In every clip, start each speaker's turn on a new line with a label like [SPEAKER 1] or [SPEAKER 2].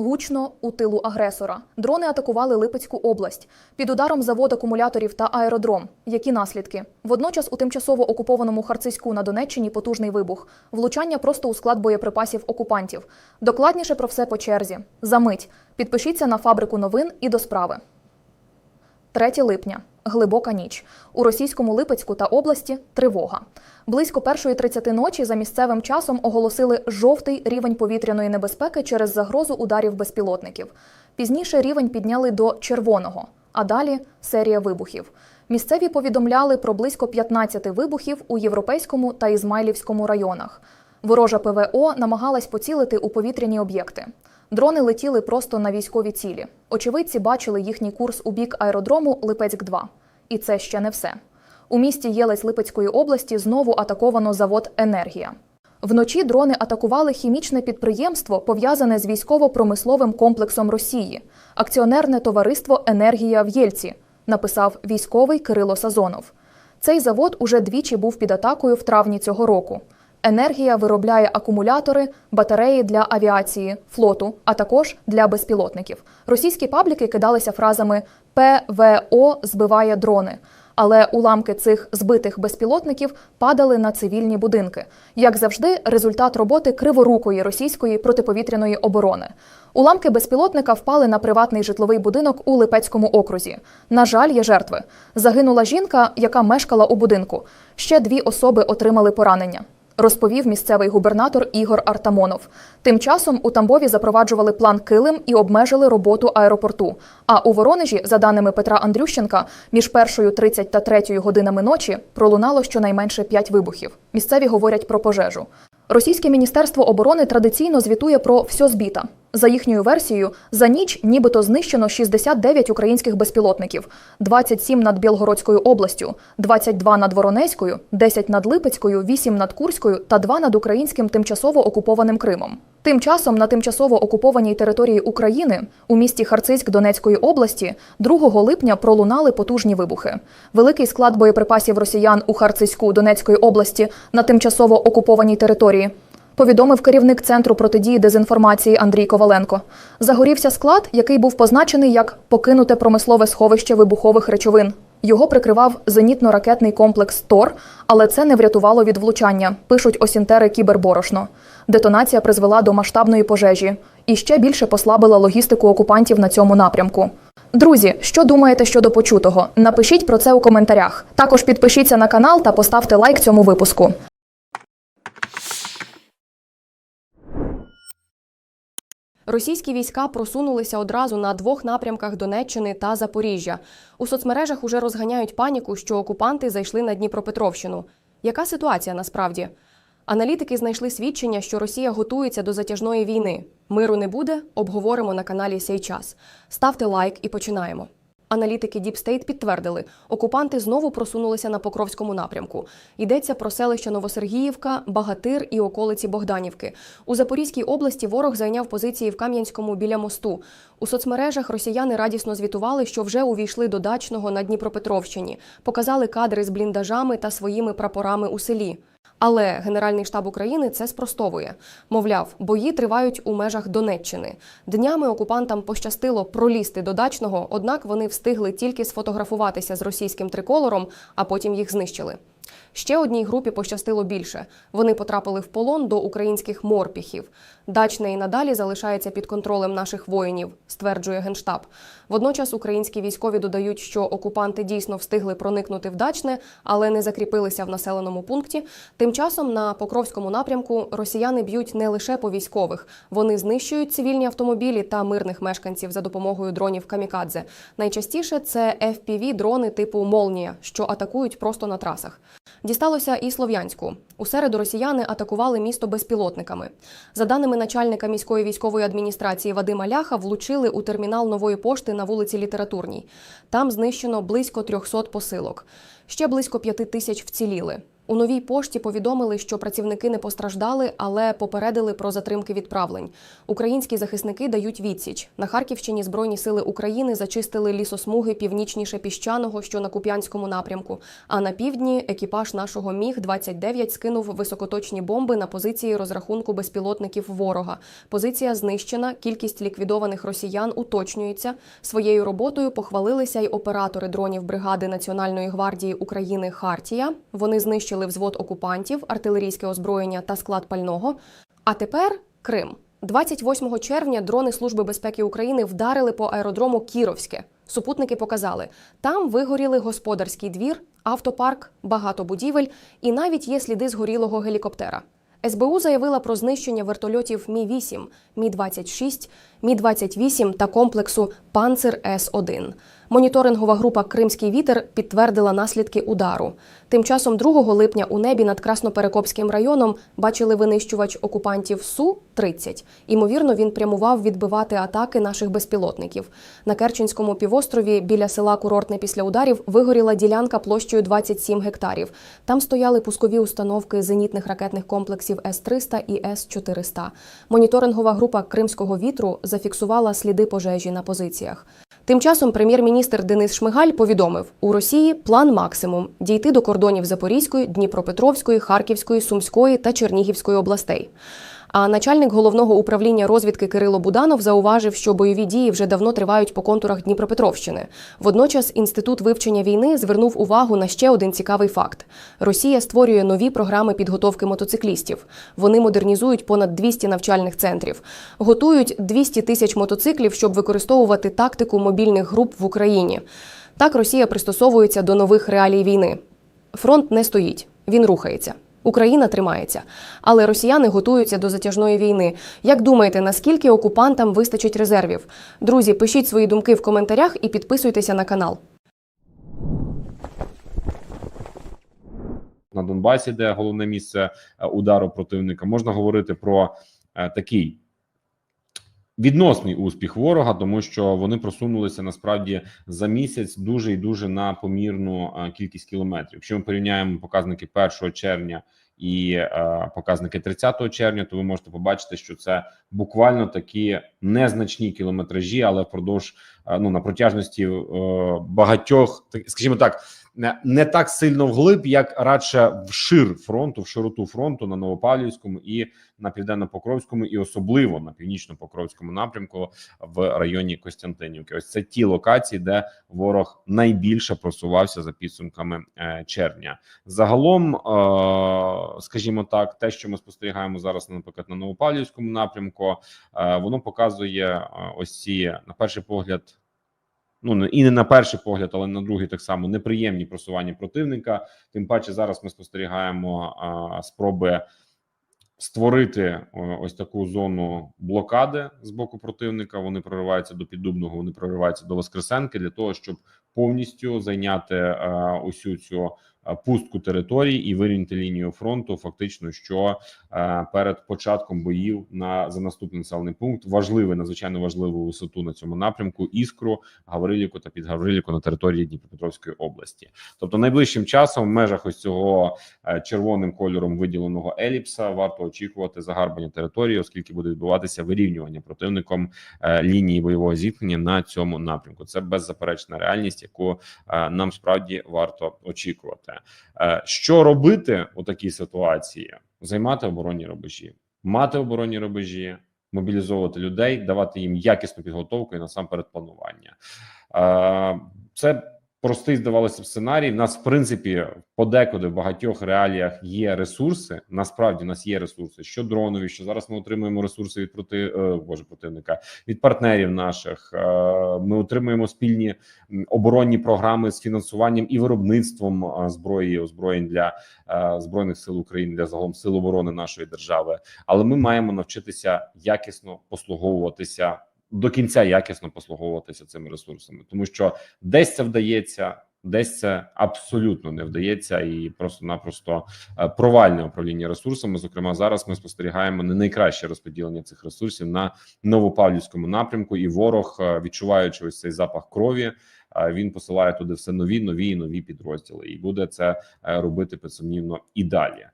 [SPEAKER 1] Гучно у тилу агресора. Дрони атакували Липецьку область. Під ударом завод акумуляторів та аеродром. Які наслідки? Водночас у тимчасово окупованому Харциську на Донеччині потужний вибух. Влучання просто у склад боєприпасів окупантів. Докладніше про все по черзі. Замить. Підпишіться на фабрику новин і до справи. 3 липня. Глибока ніч. У російському Липецьку та області тривога. Близько 1.30 ночі за місцевим часом оголосили жовтий рівень повітряної небезпеки через загрозу ударів безпілотників. Пізніше рівень підняли до червоного, а далі серія вибухів. Місцеві повідомляли про близько 15 вибухів у Європейському та Ізмайлівському районах. Ворожа ПВО намагалась поцілити у повітряні об'єкти. Дрони летіли просто на військові цілі. Очевидці бачили їхній курс у бік аеродрому Липецьк-2. І це ще не все. У місті Єлець Липецької області знову атаковано завод Енергія. Вночі дрони атакували хімічне підприємство, пов'язане з військово-промисловим комплексом Росії, акціонерне товариство Енергія в Єльці, написав військовий Кирило Сазонов. Цей завод уже двічі був під атакою в травні цього року. Енергія виробляє акумулятори, батареї для авіації, флоту, а також для безпілотників. Російські пабліки кидалися фразами ПВО збиває дрони. Але уламки цих збитих безпілотників падали на цивільні будинки. Як завжди, результат роботи криворукої російської протиповітряної оборони. Уламки безпілотника впали на приватний житловий будинок у Липецькому окрузі. На жаль, є жертви. Загинула жінка, яка мешкала у будинку. Ще дві особи отримали поранення розповів місцевий губернатор Ігор Артамонов. Тим часом у Тамбові запроваджували план Килим і обмежили роботу аеропорту. А у Воронежі, за даними Петра Андрющенка, між першою 30 та третьою годинами ночі пролунало щонайменше 5 вибухів. Місцеві говорять про пожежу. Російське міністерство оборони традиційно звітує про все збіта. За їхньою версією, за ніч нібито знищено 69 українських безпілотників, 27 над Білгородською областю, 22 над Воронезькою, 10 над Липецькою, 8 над Курською та 2 над українським тимчасово окупованим Кримом. Тим часом на тимчасово окупованій території України у місті Харциськ Донецької області 2 липня пролунали потужні вибухи. Великий склад боєприпасів росіян у Харциську Донецької області на тимчасово окупованій території повідомив керівник центру протидії дезінформації Андрій Коваленко. Загорівся склад, який був позначений як покинуте промислове сховище вибухових речовин. Його прикривав зенітно-ракетний комплекс ТОР, але це не врятувало від влучання. Пишуть осінтери Кіберборошно. Детонація призвела до масштабної пожежі і ще більше послабила логістику окупантів на цьому напрямку. Друзі, що думаєте щодо почутого? Напишіть про це у коментарях. Також підпишіться на канал та поставте лайк цьому випуску.
[SPEAKER 2] Російські війська просунулися одразу на двох напрямках Донеччини та Запоріжжя. У соцмережах уже розганяють паніку, що окупанти зайшли на Дніпропетровщину. Яка ситуація насправді? Аналітики знайшли свідчення, що Росія готується до затяжної війни. Миру не буде. Обговоримо на каналі Сей час. Ставте лайк і починаємо. Аналітики State підтвердили, окупанти знову просунулися на Покровському напрямку. Йдеться про селища Новосергіївка, Багатир і околиці Богданівки. У Запорізькій області ворог зайняв позиції в Кам'янському біля мосту. У соцмережах росіяни радісно звітували, що вже увійшли до дачного на Дніпропетровщині, показали кадри з бліндажами та своїми прапорами у селі. Але Генеральний штаб України це спростовує. Мовляв, бої тривають у межах Донеччини. Днями окупантам пощастило пролізти до дачного, однак вони встигли тільки сфотографуватися з російським триколором, а потім їх знищили. Ще одній групі пощастило більше. Вони потрапили в полон до українських морпіхів. Дачне і надалі залишається під контролем наших воїнів, стверджує генштаб. Водночас українські військові додають, що окупанти дійсно встигли проникнути в дачне, але не закріпилися в населеному пункті. Тим часом на Покровському напрямку росіяни б'ють не лише по військових, вони знищують цивільні автомобілі та мирних мешканців за допомогою дронів камікадзе. Найчастіше це fpv дрони типу Молнія, що атакують просто на трасах. Дісталося і Слов'янську. У середу росіяни атакували місто безпілотниками. За даними начальника міської військової адміністрації Вадима Ляха, влучили у термінал нової пошти на вулиці Літературній. Там знищено близько 300 посилок. Ще близько 5 тисяч вціліли. У новій пошті повідомили, що працівники не постраждали, але попередили про затримки відправлень. Українські захисники дають відсіч. На Харківщині Збройні сили України зачистили лісосмуги північніше піщаного, що на Куп'янському напрямку. А на півдні екіпаж нашого міг 29 скинув високоточні бомби на позиції розрахунку безпілотників ворога. Позиція знищена, кількість ліквідованих росіян уточнюється. Своєю роботою похвалилися й оператори дронів бригади Національної гвардії України Хартія. Вони знищили взвод окупантів, артилерійське озброєння та склад пального. А тепер Крим. 28 червня дрони Служби безпеки України вдарили по аеродрому Кіровське. Супутники показали, там вигоріли господарський двір, автопарк, багато будівель і навіть є сліди згорілого гелікоптера. СБУ заявила про знищення вертольотів Мі 8 Мі 26 Мі 28 та комплексу Панцир С 1 Моніторингова група Кримський вітер підтвердила наслідки удару. Тим часом 2 липня у небі над Красноперекопським районом бачили винищувач окупантів Су 30 Імовірно, він прямував відбивати атаки наших безпілотників. На Керченському півострові біля села Курортне після ударів вигоріла ділянка площею 27 гектарів. Там стояли пускові установки зенітних ракетних комплексів С-300 і С-400. Моніторингова група Кримського вітру зафіксувала сліди пожежі на позиціях. Тим часом прем'єр-міністр Денис Шмигаль повідомив: у Росії план максимум дійти до кордонів Запорізької, Дніпропетровської, Харківської, Сумської та Чернігівської областей. А начальник головного управління розвідки Кирило Буданов зауважив, що бойові дії вже давно тривають по контурах Дніпропетровщини. Водночас інститут вивчення війни звернув увагу на ще один цікавий факт: Росія створює нові програми підготовки мотоциклістів. Вони модернізують понад 200 навчальних центрів, готують 200 тисяч мотоциклів, щоб використовувати тактику мобільних груп в Україні. Так Росія пристосовується до нових реалій війни. Фронт не стоїть, він рухається. Україна тримається, але росіяни готуються до затяжної війни. Як думаєте, наскільки окупантам вистачить резервів? Друзі, пишіть свої думки в коментарях і підписуйтеся на канал.
[SPEAKER 3] на Донбасі, де головне місце е, удару противника, можна говорити про е, такий відносний успіх ворога, тому що вони просунулися насправді за місяць дуже і дуже на помірну е, кількість кілометрів. Якщо ми порівняємо показники 1 червня і е, показники 30 червня, то ви можете побачити, що це буквально такі незначні кілометражі, але впродовж е, ну на протяжності е, багатьох, скажімо так, не, так сильно вглиб, як радше вшир фронту, в широту фронту на Новопавлівському і на південно-покровському, і особливо на північно-покровському напрямку в районі Костянтинівки. Ось це ті локації, де ворог найбільше просувався за підсумками е, червня. Загалом, е, скажімо так, те, що ми спостерігаємо зараз, наприклад, на Новопавлівському напрямку, е, воно показує ось ці на перший погляд. Ну і не на перший погляд, але на другий так само неприємні просування противника. Тим паче зараз ми спостерігаємо а, спроби створити ось таку зону блокади з боку противника. Вони прориваються до піддубного, вони прориваються до Воскресенки для того, щоб повністю зайняти а, усю цю пустку територій і вирівняти лінію фронту. Фактично, що е, перед початком боїв на за наступний населений пункт важливий, надзвичайно важливу висоту на цьому напрямку іскру, Гаврилівку та Підгаврилівку на території Дніпропетровської області. Тобто, найближчим часом, в межах ось цього е, червоним кольором виділеного еліпса, варто очікувати загарбання території, оскільки буде відбуватися вирівнювання противником е, лінії бойового зіткнення на цьому напрямку. Це беззаперечна реальність, яку нам справді варто очікувати. Е, Що робити у такій ситуації? Займати оборонні рубежі, мати оборонні рубежі, мобілізовувати людей, давати їм якісну підготовку і насамперед планування. Е, Це простий здавалося б сценарій. В нас, в принципі, подекуди в багатьох реаліях є ресурси. Насправді, у нас є ресурси, що дронові, що зараз ми отримуємо ресурси від проти е, боже противника від партнерів наших. Е, Ми отримуємо спільні оборонні програми з фінансуванням і виробництвом е, зброї озброєнь для збройних сил України для загалом сил оборони нашої держави. Але ми маємо навчитися якісно послуговуватися до кінця, якісно послуговуватися цими ресурсами, тому що десь це вдається. Десь це абсолютно не вдається, і просто-напросто е, провальне управління ресурсами. Зокрема, зараз ми спостерігаємо не найкраще розподілення цих ресурсів на Новопавлівському напрямку, і ворог, е, відчуваючи ось цей запах крові, е, він посилає туди все нові, нові і нові підрозділи, і буде це робити безсумнівно і далі.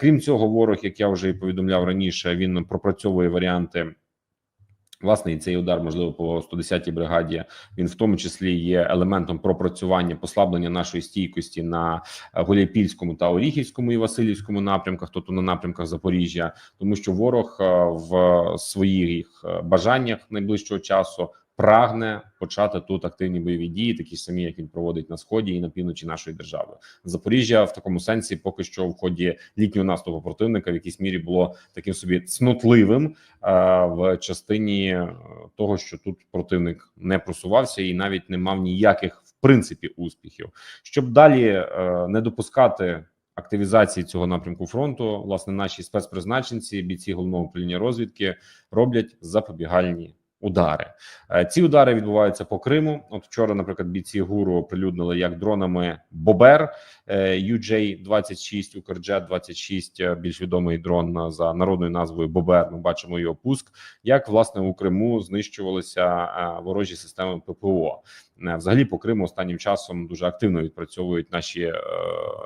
[SPEAKER 3] Крім цього, ворог, як я вже і повідомляв раніше, він пропрацьовує варіанти. Власне, і цей удар, можливо, по 110-й бригаді, він в тому числі є елементом пропрацювання послаблення нашої стійкості на Голіпільському та Оріхівському і Васильівському напрямках, тобто на напрямках Запоріжжя, тому що ворог е, в своїх е, бажаннях найближчого часу прагне почати тут активні бойові дії, такі ж самі, як він проводить на сході і на півночі нашої держави. Запоріжжя в такому сенсі поки що в ході літнього наступу противника в якійсь мірі було таким собі цнотливим е, в частині е, того, що тут противник не просувався і навіть не мав ніяких в принципі успіхів, щоб далі е, не допускати. Активізації цього напрямку фронту, власне, наші спецпризначенці, бійці головного управління розвідки роблять запобігальні удари. Е, Ці удари відбуваються по Криму. От вчора, наприклад, бійці гуру оприлюднили як дронами Бобер е, UJ-26, Укрджет-26, е, більш відомий дрон е, за народною назвою Бобер. Ми бачимо його пуск. Як власне у Криму знищувалися е, ворожі системи ППО. Е, Взагалі по Криму останнім часом дуже активно відпрацьовують наші е,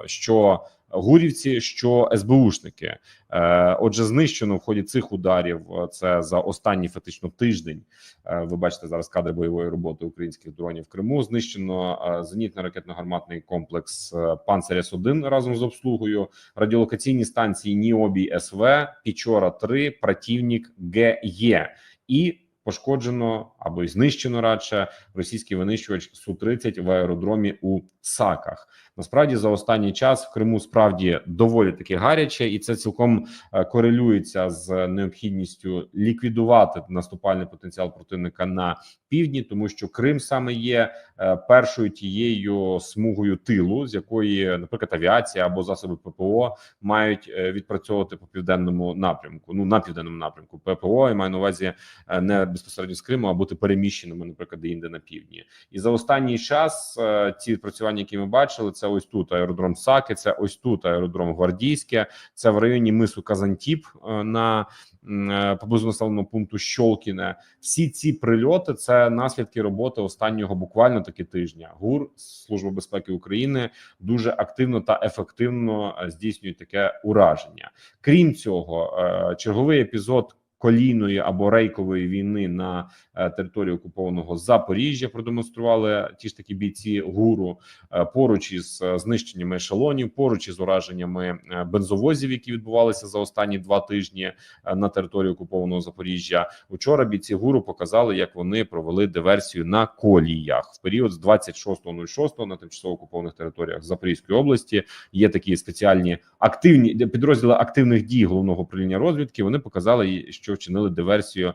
[SPEAKER 3] що гурівці, що СБУшники. Е, Отже, знищено в ході цих ударів. е, Це за останній фактично тиждень. Е, Ви бачите зараз кадри бойової роботи українських дронів в Криму. Знищено зенітно-ракетно-гарматний комплекс е, Панцер С-1 разом з обслугою, радіолокаційні станції Ніобій СВ, Пічора 3 Пратівнік ГЕ і пошкоджено або й знищено радше російський винищувач Су 30 в аеродромі у Саках. Насправді за останній час в Криму справді доволі таки гаряче, і це цілком е, корелюється з необхідністю ліквідувати наступальний потенціал противника на півдні, тому що Крим саме є е, першою тією смугою тилу, з якої, наприклад, авіація або засоби ППО мають е, відпрацьовувати по південному напрямку. Ну на південному напрямку ППО я маю на увазі не безпосередньо з Криму, а бути переміщеними, наприклад, де-інде на півдні. І за останній час е, ці відпрацювання, які ми бачили, це ось тут аеродром Саки, це ось тут аеродром Гвардійське, це в районі мису Казантіп е, на е, поблизу населеного пункту Щолкіне. Всі ці прильоти це наслідки роботи останнього буквально таки тижня. ГУР Служба безпеки України дуже активно та ефективно е, здійснюють таке ураження. Крім цього, е, черговий епізод. Колійної або рейкової війни на е, території окупованого Запоріжжя продемонстрували ті ж такі бійці гуру е, поруч із е, знищеннями ешелонів, поруч із ураженнями бензовозів, які відбувалися за останні два тижні на території окупованого Запоріжжя. Учора бійці гуру показали, як вони провели диверсію на коліях в період з 26.06 на тимчасово окупованих територіях Запорізької області. Є такі спеціальні активні підрозділи активних дій головного управління розвідки. Вони показали, що вчинили диверсію е,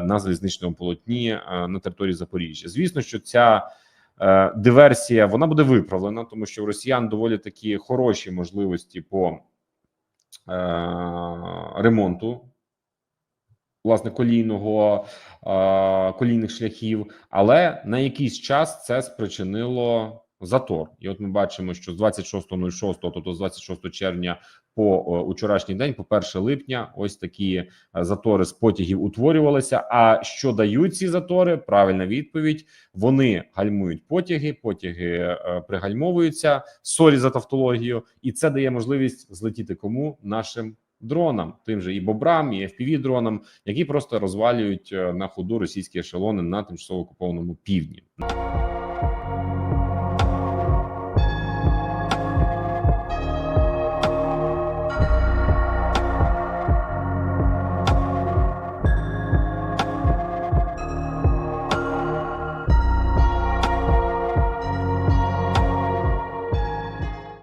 [SPEAKER 3] на залізничному полотні е, на території Запоріжжя. Звісно, що ця е, диверсія вона буде виправлена, тому що у росіян доволі такі хороші можливості по ремонту. Власне, колійного колійних шляхів, але на якийсь час це спричинило затор. І от ми бачимо, що з 26.06, тобто з 26 червня по е, учорашній день, по 1 липня, ось такі е, затори з потягів утворювалися. А що дають ці затори? Правильна відповідь: вони гальмують потяги, потяги е, пригальмовуються. Сорі за тавтологію, і це дає можливість злетіти кому нашим. Дронам, тим же і бобрам, і fpv дронам, які просто розвалюють на ходу російські ешелони на тимчасово окупованому півдні.